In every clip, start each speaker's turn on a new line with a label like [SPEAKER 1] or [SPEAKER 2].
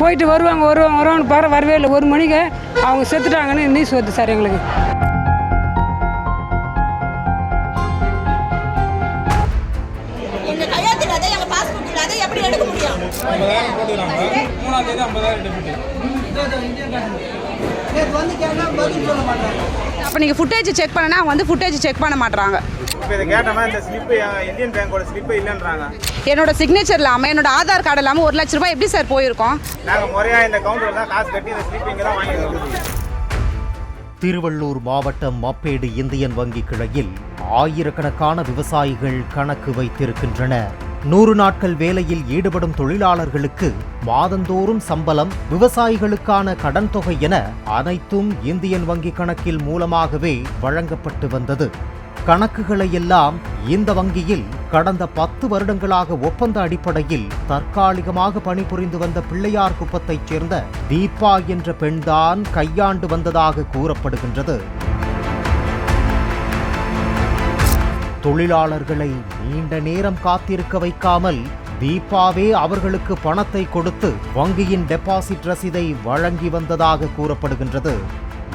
[SPEAKER 1] போயிட்டு வருவாங்க வருவாங்க வருவாங்க பாரு வரவே இல்லை. ஒரு மணிக்கு அவங்க செத்துட்டாங்கன்னு நியூஸ் வருது சார் எங்களுக்கு.
[SPEAKER 2] அப்போ நீங்கள் ஃபுட்டேஜ் செக் பண்ணனா அவங்க வந்து ஃபுட்டேஜ் செக் பண்ண மாட்றாங்க.
[SPEAKER 3] இப்போ இதை கேட்டோம்னா இந்த ஸ்லிப்பு இந்தியன் பேங்கோட ஸ்லிப்பு இல்லைன்றாங்க.
[SPEAKER 2] என்னோட சிக்னேச்சர் இல்லாமல் என்னோட ஆதார் கார்டு இல்லாமல் ஒரு லட்ச ரூபாய் எப்படி சார் போயிருக்கோம்?
[SPEAKER 3] நாங்கள் முறையாக இந்த கவுண்டரில் தான் காசு கட்டி இந்த ஸ்லிப் இங்கே தான் வாங்கிக்கிறோம்
[SPEAKER 4] திருவள்ளூர் மாவட்டம் மப்பேடு இந்தியன் வங்கி கிளையில் ஆயிரக்கணக்கான விவசாயிகள் கணக்கு வைத்திருக்கின்றனர். நூறு நாட்கள் வேலையில் ஈடுபடும் தொழிலாளர்களுக்கு மாதந்தோறும் சம்பளம் விவசாயிகளுக்கான கடன் தொகை என அனைத்தும் இந்தியன் வங்கி கணக்கில் மூலமாகவே வழங்கப்பட்டு வந்தது. கணக்குகளை எல்லாம் இந்த வங்கியில் கடந்த பத்து வருடங்களாக ஒப்பந்த அடிப்படையில் தற்காலிகமாக பணிபுரிந்து வந்த பிள்ளையார் குப்பத்தைச் சேர்ந்த தீபா என்ற பெண்தான் கையாண்டு வந்ததாக கூறப்படுகின்றது. தொழிலாளர்களை நீண்ட நேரம் காத்திருக்க வைக்காமல் தீபாவே அவர்களுக்கு பணத்தை கொடுத்து வங்கியின் டெபாசிட் ரசீதை வழங்கி வந்ததாக கூறப்படுகின்றது.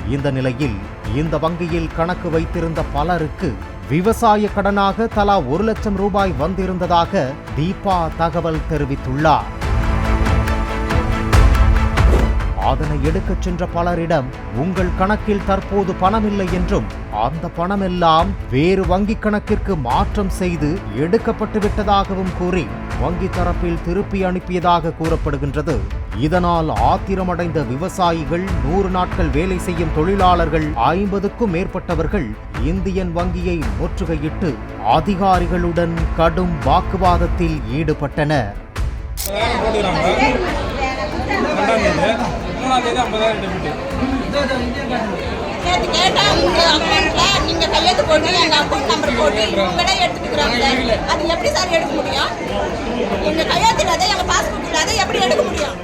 [SPEAKER 4] இந்த நிலையில் இந்த வங்கியில் கணக்கு வைத்திருந்த பலருக்கு விவசாய கடனாக தலா ஒரு லட்சம் ரூபாய் வந்திருந்ததாக தீபா தகவல் தெரிவித்துள்ளார். அதனை எடுக்கச் சென்ற பலரிடம் உங்கள் கணக்கில் தற்போது பணமில்லை என்றும் அந்த பணமெல்லாம் வேறு வங்கிக் கணக்கிற்கு மாற்றம் செய்து எடுக்கப்பட்டு விட்டதாகவும் கூறி வங்கி தரப்பில் திருப்பி அனுப்பியதாக கூறப்படுகின்றது. இதனால் ஆத்திரமடைந்த விவசாயிகள் நூறு நாட்கள் வேலை செய்யும் தொழிலாளர்கள் ஐம்பதுக்கும் மேற்பட்டவர்கள் இந்தியன் வங்கியை முற்றுகையிட்டு அதிகாரிகளுடன் கடும் வாக்குவாதத்தில் ஈடுபட்டனர்.
[SPEAKER 3] ரெண்டாம் தேதி ஐம்பதாயிரம் டெபிட்
[SPEAKER 5] நேற்று கேட்டா உங்க அக்கௌண்ட்ல நீங்க கையெழுத்து போட்டு எங்க அக்கௌண்ட் நம்பர் போட்டு இவங்களே எடுத்துக்கிறாங்க அது எப்படி சார் எடுக்க முடியும்? எங்க கையெழுத்து இல்லாத எங்க பாஸ்போர்ட் இல்லாத எப்படி எடுக்க முடியும்?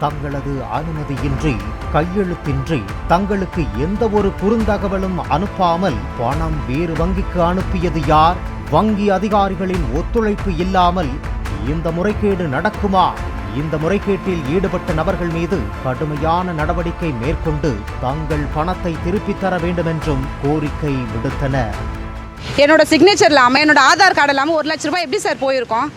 [SPEAKER 4] தங்களது அனுமதியின்றி கையெழுத்தின்றி தங்களுக்கு எந்த ஒரு குறுந்தகவலும் அனுப்பாமல் பணம் வேறு வங்கிக்கு அனுப்பியது யார்? வங்கி அதிகாரிகளின் ஒத்துழைப்பு இல்லாமல் இந்த முறைகேடு நடக்குமா? இந்த முறைகேட்டில் ஈடுபட்ட நபர்கள் மீது கடுமையான நடவடிக்கை மேற்கொண்டு தங்கள் பணத்தை திருப்பித் தர வேண்டுமென்றும் கோரிக்கை விடுத்தனர்.
[SPEAKER 2] என்னோட சிக்னேச்சர் இல்லாமல் என்னோட ஆதார் கார்டு இல்லாமல் ஒரு லட்ச ரூபாய் எப்படி சார் போயிருக்கோம்?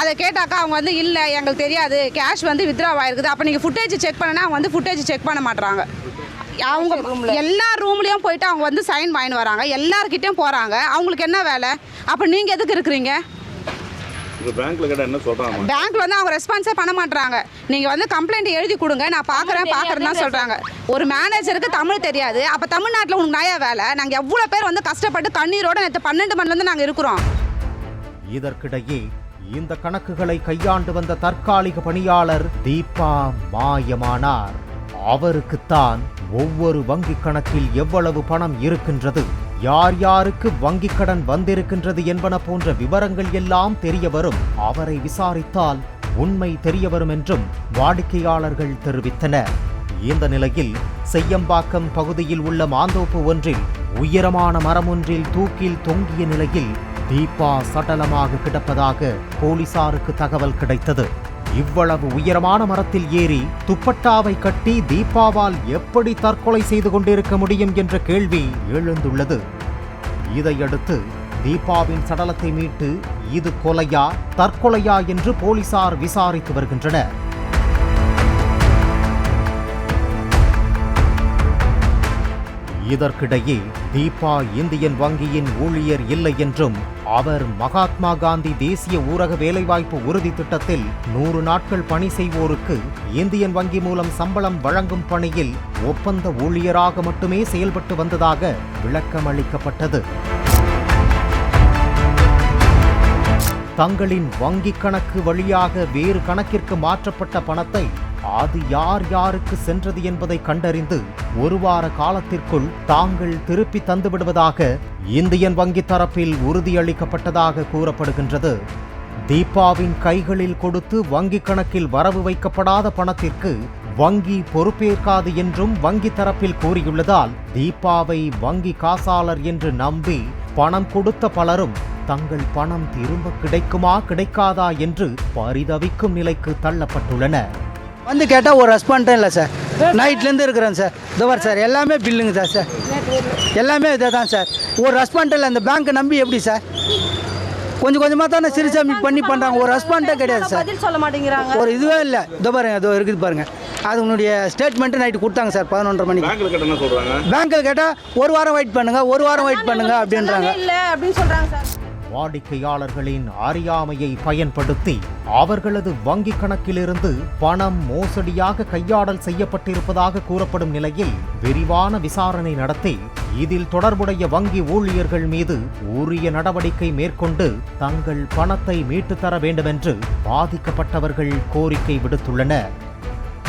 [SPEAKER 2] அதை கேட்டாக்கா அவங்க வந்து இல்லை எங்களுக்கு தெரியாது. கேஷ் வந்து வித்ரா ஆயிருக்குது. அப்போ நீங்கள் ஃபுட்டேஜ் செக் பண்ணனா அவங்க வந்து ஃபுட்டேஜ் செக் பண்ண மாட்றாங்க. அவங்க எல்லா ரூம்லேயும் போயிட்டு அவங்க வந்து சைன் வாங்கிட்டு வராங்க. எல்லார்கிட்டயும் போகிறாங்க அவங்களுக்கு என்ன வேலை? அப்போ நீங்கள் எதுக்கு இருக்கிறீங்க?
[SPEAKER 6] பேங்க்ல என்ன சொல்கிறாங்க
[SPEAKER 2] பேங்க்ல வந்து அவங்க ரெஸ்பான்ஸே பண்ண மாட்டாங்க நீங்க வந்து கம்ப்ளைண்ட் எழுதி கொடுங்க நான் பார்க்கறேன் பார்க்கறேன் தான் சொல்றாங்க. ஒரு மேனேஜருக்கு தமிழ் தெரியாது. அப்ப தமிழ்நாட்டில் உனக்கு நயா வேலை. நாங்க எவ்வளவு பேர் வந்து கஷ்டப்பட்டு கண்ணீரோட நேற்று பன்னெண்டு மணில இருந்து நாங்க இருக்கிறோம்.
[SPEAKER 4] இதற்கிடையே இந்த கணக்குகளை கையாண்டு வந்த தற்காலிக பணியாளர் தீபா மாயமானார். அவருக்குத்தான் ஒவ்வொரு வங்கிக் கணக்கில் எவ்வளவு பணம் இருக்கின்றது? யார் யாருக்கு வங்கிக் கடன் வந்திருக்கின்றது என்பன போன்ற விவரங்கள் எல்லாம் தெரியவரும். அவரை விசாரித்தால் உண்மை தெரியவரும் என்றும் வாடிக்கையாளர்கள் தெரிவித்தனர். இந்த நிலையில் செய்யம்பாக்கம் பகுதியில் உள்ள மாந்தோப்பு ஒன்றில் உயரமான மரம் ஒன்றில் தூக்கில் தொங்கிய நிலையில் தீபா சடலமாக கிடப்பதாக போலீசாருக்கு தகவல் கிடைத்தது. இவ்வளவு உயரமான மரத்தில் ஏறி துப்பட்டாவை கட்டி தீபாவால் எப்படி தற்கொலை செய்து கொண்டிருக்க முடியும் என்ற கேள்வி எழுந்துள்ளது. இதையடுத்து தீபாவின் சடலத்தை மீட்டு இது கொலையா தற்கொலையா? என்று போலீசார் விசாரித்து வருகின்றனர். இதற்கிடையே தீபா இந்தியன் வங்கியின் ஊழியர் இல்லை என்றும் அவர் மகாத்மா காந்தி தேசிய ஊரக வேலைவாய்ப்பு உறுதி திட்டத்தில் நூறு நாட்கள் பணி செய்வோருக்கு இந்தியன் வங்கி மூலம் சம்பளம் வழங்கும் பணியில் ஒப்பந்த ஊழியராக மட்டுமே செயல்பட்டு வந்ததாக விளக்கம் அளிக்கப்பட்டது தங்களின் வங்கிக் கணக்கு வழியாக வேறு கணக்கிற்கு மாற்றப்பட்ட பணத்தை அது யார் யாருக்கு சென்றது என்பதை கண்டறிந்து ஒரு வார காலத்திற்குள் தாங்கள் திருப்பி தந்துவிடுவதாக இந்தியன் வங்கி தரப்பில் உறுதியளிக்கப்பட்டதாக கூறப்படுகின்றது. தீபாவின் கைகளில் கொடுத்து வங்கிக் கணக்கில் வரவு வைக்கப்படாத பணத்திற்கு வங்கி பொறுப்பேற்காது என்றும் வங்கி தரப்பில் கூறியுள்ளதால் தீபாவை வங்கி காசாளர் என்று நம்பி பணம் கொடுத்த பலரும் தங்கள் பணம் திரும்ப கிடைக்குமா கிடைக்காதா என்று பரிதவிக்கும் நிலைக்கு தள்ளப்பட்டுள்ளனர்.
[SPEAKER 7] வந்து கேட்டால் ஒரு ரெஸ்பாண்டும் இல்லை சார் நைட்லேருந்து இருக்கிறேன் சார் இதுவர் சார் எல்லாமே பில்லுங்க தான் சார் எல்லாமே இதை தான் சார் ஒரு ரெஸ்பாண்ட் இல்லை இந்த பேங்க்கை நம்பி எப்படி சார் கொஞ்சம் கொஞ்சமாக தானே சிறுசாமி பண்ணி பண்ணுறாங்க ஒரு ரெஸ்பாண்டே கிடையாது சார்
[SPEAKER 8] பதில் சொல்ல மாட்டேங்கிறாங்க.
[SPEAKER 7] ஒரு இதுவே இல்லை. இதோ பாருங்க இதோ இருக்குது பாருங்க. அது உன்னுடைய ஸ்டேட்மெண்ட்டு நைட்டு கொடுத்தாங்க சார் பதினொன்றரை மணிக்கு. பேங்க்கில் கேட்டால் ஒரு வாரம் வெயிட் பண்ணுங்க ஒரு வாரம் வெயிட் பண்ணுங்க அப்படின்றாங்க.
[SPEAKER 8] இல்ல அப்படின்னு சொல்றாங்க சார்
[SPEAKER 4] வாடிக்கையாளர்களின் அறியாமையை பயன்படுத்தி அவர்களது வங்கி கணக்கிலிருந்து பணம் மோசடியாக கையாடல் செய்யப்பட்டிருப்பதாக கூறப்படும் நிலையில் விரிவான விசாரணை நடத்தி இதில் தொடர்புடைய வங்கி ஊழியர்கள் மீது உரிய நடவடிக்கை மேற்கொண்டு தங்கள் பணத்தை மீட்டுத் தர வேண்டுமென்று பாதிக்கப்பட்டவர்கள் கோரிக்கை விடுத்துள்ளனர்.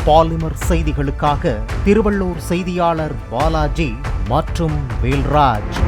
[SPEAKER 4] பாலிமர் செய்திகளுக்காக திருவள்ளூர் செய்தியாளர் பாலாஜி மற்றும் வேல்ராஜ்.